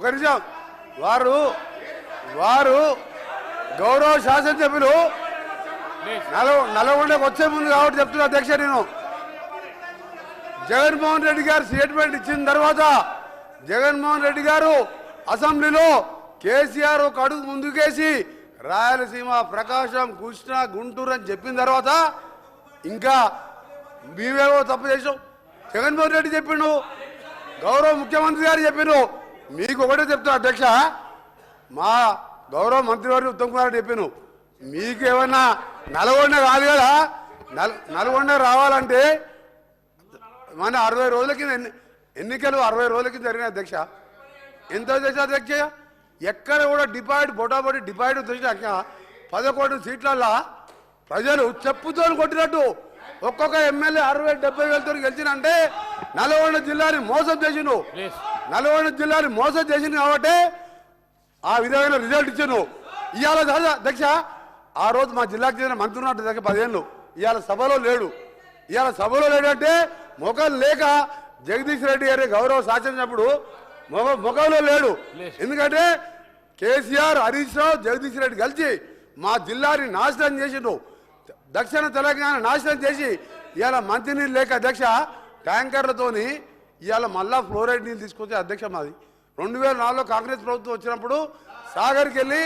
ఒక నిజం వారు వారు గౌరవ శాసనసభ్యులు. నలవ నల్గొండకు వచ్చే ముందు కాబట్టి చెప్తున్నా అధ్యక్ష నేను. జగన్మోహన్ రెడ్డి గారు స్టేట్మెంట్ ఇచ్చిన తర్వాత జగన్మోహన్ రెడ్డి గారు అసెంబ్లీలో కేసీఆర్ ఒక అడుగు ముందుకేసి రాయలసీమ ప్రకాశం కృష్ణ గుంటూరు అని చెప్పిన తర్వాత ఇంకా మేమేవో తప్పు చేసాం జగన్మోహన్ రెడ్డి చెప్పిండు గౌరవ ముఖ్యమంత్రి గారు చెప్పిండు మీకు ఒకటే చెప్తా అధ్యక్ష. మా గౌరవ మంత్రివారి ఉత్తమ్ కుమార్ చెప్పాను మీకు ఏమన్నా నలగొండ కాదు కదా? నల్ నల్గొండ రావాలంటే మన అరవై రోజుల కింద ఎన్ని ఎన్నికలు అరవై రోజుల కింద అధ్యక్ష. ఎంత చేసా అధ్యక్ష? ఎక్కడ కూడా డిపాయిడ్ బొటాబొటి డిపాయిడ్ తెచ్చినాక పదకొండు సీట్లల్లో ప్రజలు చెప్పుతో కొట్టినట్టు. ఒక్కొక్క ఎమ్మెల్యే అరవై డెబ్బై వేలతో గెలిచినంటే నల్గొండ జిల్లాని మోసం చేసిండు. నల్గొండ జిల్లాని మోసం చేసింది కాబట్టి ఆ విధమైన రిజల్ట్ ఇచ్చాను ఇవాళ దాదా అధ్యక్ష ఆ రోజు మా జిల్లాకు చెందిన మంత్రి ఉన్నట్టు దగ్గర పదిహేను ఇవాళ సభలో లేడు. ఇవాళ సభలో లేడంటే ముఖం లేక జగదీష్ రెడ్డి గారి గౌరవ సాధించినప్పుడు మొగ ముఖంలో లేడు. ఎందుకంటే కేసీఆర్ హరీష్ రావు జగదీష్ రెడ్డి కలిసి మా జిల్లాని నాశనం చేసిండు దక్షిణ తెలంగాణ నాశనం చేసి ఇవాళ మంచినీళ్ళు లేక అధ్యక్ష ట్యాంకర్లతోని ఇవాళ మళ్ళా ఫ్లోరైడ్ నీళ్ళు తీసుకొచ్చే అధ్యక్ష మాది. రెండు వేల నాలుగులో కాంగ్రెస్ ప్రభుత్వం వచ్చినప్పుడు సాగర్కి వెళ్ళి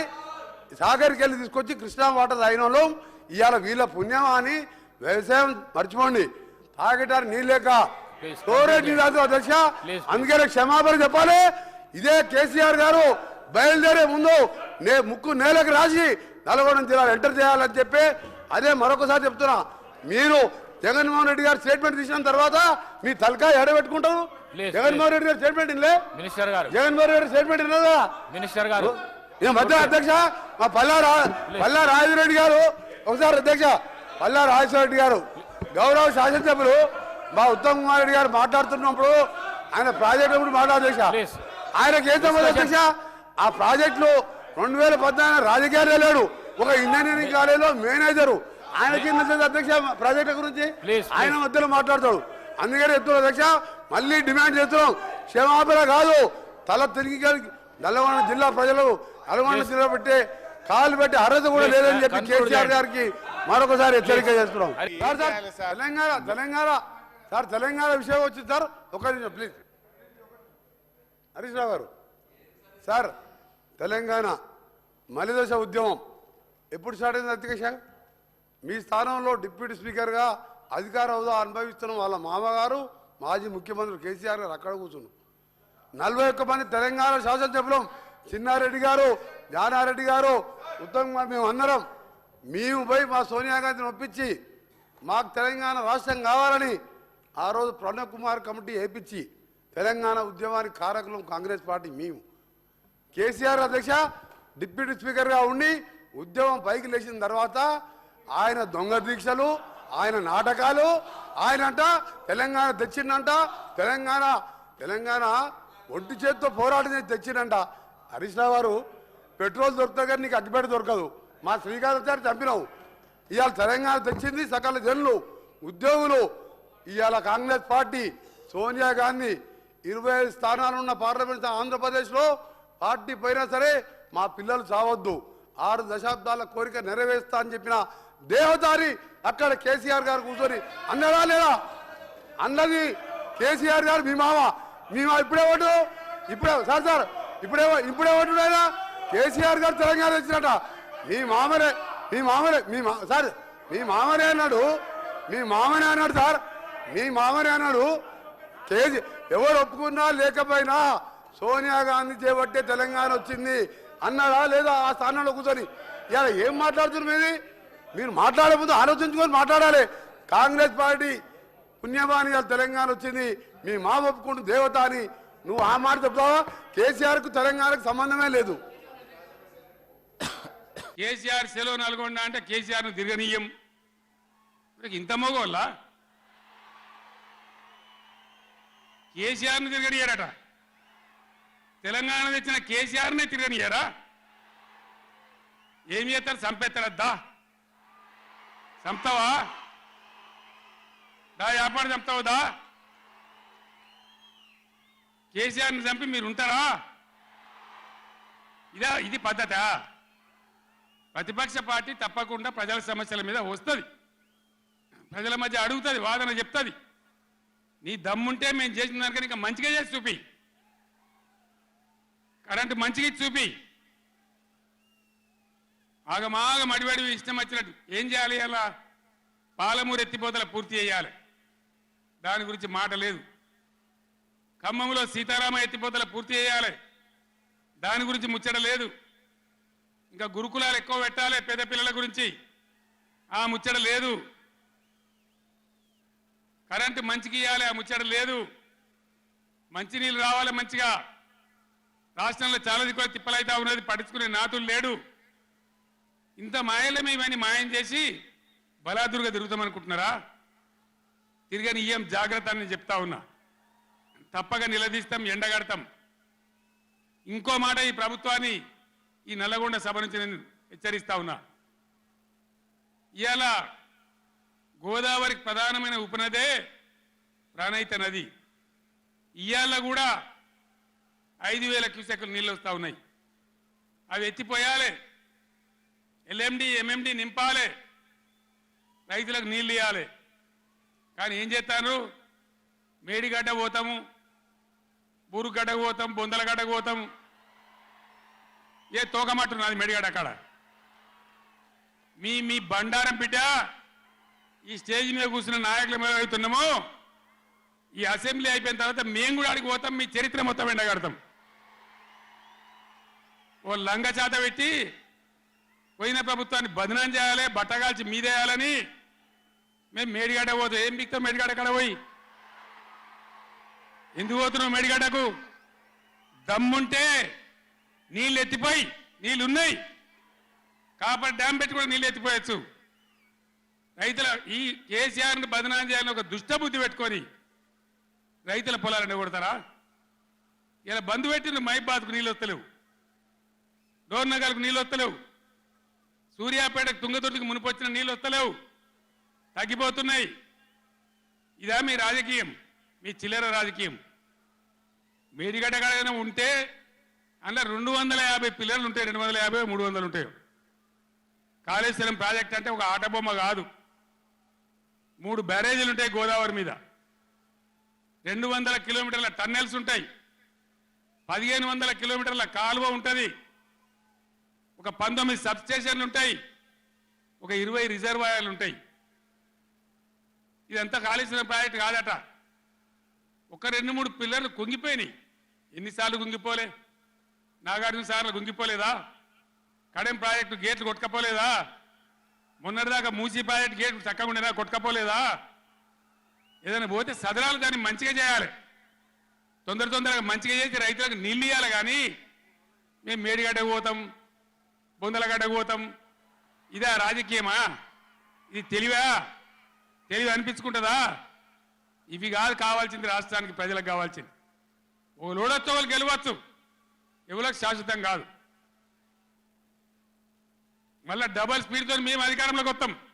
సాగర్కి వెళ్ళి తీసుకొచ్చి కృష్ణా వాటర్ తాగిన వాళ్ళం ఇవాళ వీళ్ళ పుణ్యమా అని వ్యవసాయం మర్చిపోండి. తాగటానికి నీళ్ళు లేక నీళ్ళు తాగుతాం అధ్యక్ష అందుకనే క్షమాపణ చెప్పాలి. ఇదే కేసీఆర్ గారు బయలుదేరే ముందు నే ముక్కు నేలకు రాసి నల్గొండ జిల్లాలో ఎంటర్ చేయాలని చెప్పి అదే మరొకసారి చెప్తున్నా. మీరు జగన్మోహన్ రెడ్డి గారు స్టేట్మెంట్ తీసిన తర్వాత మీ తలకాయ ఎడబెట్టుకుంటారు జగన్మోహన్ రెడ్డి గారు స్టేట్మెంట్ ఇల్లే మినిస్టర్ గారు. జగన్మోహన్ రెడ్డి స్టేట్మెంట్ ఇన్నదా మినిస్టర్ గారు. ఈ మధ్య అధ్యక్ష మా పల్లా పల్లా రాజరెడ్డి గారు ఒకసారి అధ్యక్ష పల్లా రాజశేఖర గారు గౌరవ శాసనసభ్యులు మా ఉత్తమ్ కుమార్ రెడ్డి గారు మాట్లాడుతున్నప్పుడు ఆయన ప్రాజెక్టు గురించి మాట్లాడు అధ్యక్ష. Please. ఆయనకి ఏం సంబంధం అధ్యక్ష? ఆ ప్రాజెక్టులో రెండు వేల పద్నాలుగు రాజకీయాలు లేడు ఒక ఇంజనీరింగ్ కాలేజీలో మేనేజరు. ఆయనకి అధ్యక్ష ప్రాజెక్టు గురించి ఆయన మధ్యలో మాట్లాడతాడు. అందుకని చెప్తున్నాం అధ్యక్ష మళ్ళీ డిమాండ్ చేస్తున్నాం. క్షమాపణ కాదు. తల తిరిగి నల్లగొండ జిల్లా ప్రజలు నల్గొండ జిల్లా పెట్టే కాలు పెట్టి అర్హత కూడా లేదని చెప్పి కేసీఆర్. గారికి మరొకసారి హెచ్చరిక చేస్తున్నాం. Sir sir Telangana Telangana. Sir Telangana విషయం వచ్చింది సార్ ఒక నిమిషం ప్లీజ్ హరీష్ రావు గారు సార్ తెలంగాణ మలిదశ ఉద్యమం ఎప్పుడు స్టార్ట్ అయింది అధ్యక్ష? మీ స్థానంలో డిప్యూటీ స్పీకర్గా అధికార హోదా అనుభవిస్తున్న వాళ్ళ మామగారు మాజీ ముఖ్యమంత్రి కేసీఆర్ గారు అక్కడ కూర్చున్నాం నలభై ఒక్క మంది తెలంగాణ శాసనసభ్యులం చిన్నారెడ్డి గారు జానారెడ్డి గారు ఉత్తమ్ కుమార్ మేము అందరం మేము పోయి మా సోనియా గాంధీని ఒప్పించి మాకు తెలంగాణ రాష్ట్రం కావాలని ఆ రోజు ప్రణబ్ కుమార్ కమిటీ వేయించి తెలంగాణ ఉద్యమానికి కారకులం కాంగ్రెస్ పార్టీ మేము. కేసీఆర్ అధ్యక్ష డిప్యూటీ స్పీకర్గా ఉండి ఉద్యమం పైకి లేచిన తర్వాత ఆయన దొంగ దీక్షలు ఆయన నాటకాలు ఆయన అంట తెలంగాణ తెచ్చిండంట తెలంగాణ తెలంగాణ ఒంటి చేత్తో పోరాటం చేసి తెచ్చిండంట. హరీష్ రావు గారు పెట్రోల్ దొరుకుతుంది కానీ నీకు అగ్గిపెట్ట దొరకదు. మా శ్రీకాంతాచారి చంపినావు. ఇవాళ తెలంగాణ తెచ్చింది సకల జనులు ఉద్యోగులు. ఇవాళ కాంగ్రెస్ పార్టీ సోనియా గాంధీ ఇరవై ఐదు స్థానాలు ఉన్న పార్లమెంట్ ఆంధ్రప్రదేశ్లో పార్టీ పోయినా సరే మా పిల్లలు చావద్దు. ఆరు దశాబ్దాల కోరిక నెరవేరుస్తా అని చెప్పిన దేవదారి అక్కడ కేసీఆర్ గారు కూర్చొని అన్నడా లేదా అన్నది కేసీఆర్ గారు మీ మామ మీ మా ఇప్పుడే ఓటు ఇప్పుడే సార్ సార్ ఇప్పుడే ఇప్పుడే ఓటు లేదా కేసీఆర్ గారు తెలంగాణ వచ్చినట మీ మామనే మీ మామనే మీ మా సార్ మీ మామనే అన్నాడు మీ మామనే అన్నాడు సార్ మీ మామనే అన్నాడు కేజీ ఎవరు ఒప్పుకున్నా లేకపోయినా సోనియా గాంధీ చేపట్టే తెలంగాణ వచ్చింది అన్నాడా లేదా ఆ స్థానంలో కూర్చొని ఇలా ఏం మాట్లాడుతున్నారు మీది? మీరు మాట్లాడే ముందు ఆలోచించుకొని మాట్లాడాలి. కాంగ్రెస్ పార్టీ పుణ్యమాని తెలంగాణ వచ్చింది మీ మా ఒప్పుకుంటు దేవత అని నువ్వు ఆ మాట చెప్తావా? కేసీఆర్కు తెలంగాణకు సంబంధమే లేదు. కేసీఆర్ సెలవు నల్గొండ అంటే కేసీఆర్ను తిరగనీయం. ఇంత మగోళ్ళ? కేసీఆర్ని తిరగనియరట. తెలంగాణ తెచ్చిన కేసీఆర్నే తిరగనియరా? ఏం చేస్తారు? చంపేస్తారద్దా చంపుతావా? దా వ్యాపారం చంపుతావు దా. కేసీఆర్ని చంపి మీరు ఉంటారా ఇదా ఇది పద్ధత? ప్రతిపక్ష పార్టీ తప్పకుండా ప్రజల సమస్యల మీద వస్తుంది. ప్రజల మధ్య అడుగుతుంది వాదన చెప్తుంది. నీ దమ్ముంటే మేము చేసిన దానికన్నా ఇంకా మంచిగా చేసి చూపి. కరెంటు మంచిగా చూపి. ఆగమాగం అడివడివి ఇష్టం వచ్చినట్టు. ఏం చేయాలి అలా? పాలమూరు ఎత్తిపోతల పూర్తి చేయాలి. దాని గురించి మాట లేదు. ఖమ్మంలో సీతారామ ఎత్తిపోతల పూర్తి చేయాలి. దాని గురించి ముచ్చట లేదు. ఇంకా గురుకులాలు ఎక్కువ పెట్టాలి పేద పిల్లల గురించి. ఆ ముచ్చట లేదు. కరెంటు మంచికి ఇవ్వాలి ఆ ముచ్చట లేదు. మంచినీళ్ళు రావాలి మంచిగా. రాష్ట్రంలో చాలా దిక్కువ తిప్పలైతా ఉన్నది పట్టించుకునే నాతులు లేడు. ఇంత మాయలమే ఇవన్నీ మాయం చేసి బలాదురుగా తిరుగుతామనుకుంటున్నారా? తిరిగని ఇయ్యం జాగ్రత్త అని చెప్తా ఉన్నా. తప్పక నిలదీస్తాం ఎండగడతాం. ఇంకో మాట ఈ ప్రభుత్వాన్ని ఈ నల్లగొండ సభ నుంచి నేను హెచ్చరిస్తా ఉన్నా. ఇవాళ గోదావరికి ప్రధానమైన ఉపనదే ప్రాణహిత నది. ఇవాళ కూడా ఐదు వేల క్యూసెక్లు నీళ్ళు వస్తూ ఉన్నాయి. అవి ఎత్తిపోయాలి. ఎల్ఎండి ఎంఎండి నింపాలి. రైతులకు నీళ్ళు ఇవ్వాలి కానీ ఏం చేస్తాను మేడిగడ్డ పోతాము బూరుగడ్డకు పోతాం బొందలగడ్డకు పోతాం ఏ తోకమట్టున్నది మేడిగడ్డ అక్కడ మీ మీ బండారం బిడ్డ ఈ స్టేజ్ మీద కూర్చున్న నాయకుల మీద అవుతున్నాము ఈ అసెంబ్లీ అయిపోయిన తర్వాత మేము కూడా అడిగి పోతాం మీ చరిత్ర మొత్తం ఎండగడతాం. ఓ లంగ చేత పెట్టి పోయిన ప్రభుత్వాన్ని బదనం చేయాలి బట్టగాల్చి మీదేయాలని మేము మేడిగడ్డ పోతాం ఏం బిక్తాం మేడిగడ్డ కాడ పోయి? ఎందుకు పోతున్నావు మేడిగడ్డకు? దమ్ముంటే నీళ్ళు ఎత్తిపోయి నీళ్ళు ఉన్నాయి కాబట్టి డ్యామ్ పెట్టి కూడా నీళ్ళు ఎత్తిపోయచ్చు. రైతుల ఈ కేసీఆర్ని బదనాం చేయాలని ఒక దుష్టబుద్ధి పెట్టుకొని రైతుల పొలాలను కొడతారా ఇలా బంధు పెట్టిన మైబాద్కు నీళ్ళు వస్తలేవు డోర్నగర్కు నీళ్ళు వస్తలేవు సూర్యాపేటకు తుంగతుర్తికి మునిపొచ్చిన నీళ్ళు వస్తలేవు తగ్గిపోతున్నాయి. ఇదా మీ రాజకీయం మీ చిల్లర రాజకీయం. మేడిగడ్డ కాడైనా ఉంటే అందులో రెండు వందల యాభై పిల్లలు ఉంటాయి రెండు వందల యాభై మూడు వందలు ఉంటాయి. కాళేశ్వరం ప్రాజెక్ట్ అంటే ఒక ఆట బొమ్మ కాదు. మూడు బ్యారేజీలు ఉంటాయి గోదావరి మీద. రెండు వందల కిలోమీటర్ల టన్నెల్స్ ఉంటాయి. పదిహేను వందల కిలోమీటర్ల కాలువ ఉంటుంది. ఒక పంతొమ్మిది సబ్ స్టేషన్లు ఉంటాయి. ఒక ఇరవై రిజర్వాయర్లు ఉంటాయి. ఇదంతా కాళేశ్వరం ప్రాజెక్ట్ కాదట. ఒక రెండు మూడు పిల్లర్లు కుంగిపోయినాయి. ఎన్నిసార్లు కుంగిపోలే? నాగార్జున సార్లు కుంగిపోలేదా? కడెం ప్రాజెక్టు గేట్లు కొట్టుకపోలేదా? మొన్నటిదాకా మూసీ ప్రాజెక్టు గేట్లు చక్కగా ఉండేదా? కొట్టుకపోలేదా? ఏదైనా పోతే సదరాలు దాన్ని మంచిగా చేయాలి. తొందర తొందరగా మంచిగా చేసి రైతులకు నీళ్ళు ఇవ్వాలి కానీ మేము మేడిగడ్డకు పోతాం. బొందలగడ్డకు పోతాం. ఇదా రాజకీయమా? ఇది తెలివా? తెలివి అనిపించుకుంటుందా? ఇవి కాదు కావాల్సింది రాష్ట్రానికి ప్రజలకు కావాల్సింది. ఓ లోడొచ్చు వాళ్ళు గెలవచ్చు. ఎవరికి శాశ్వతం కాదు. మళ్ళీ డబల్ స్పీడ్తో మేము అధికారంలోకి వస్తాం.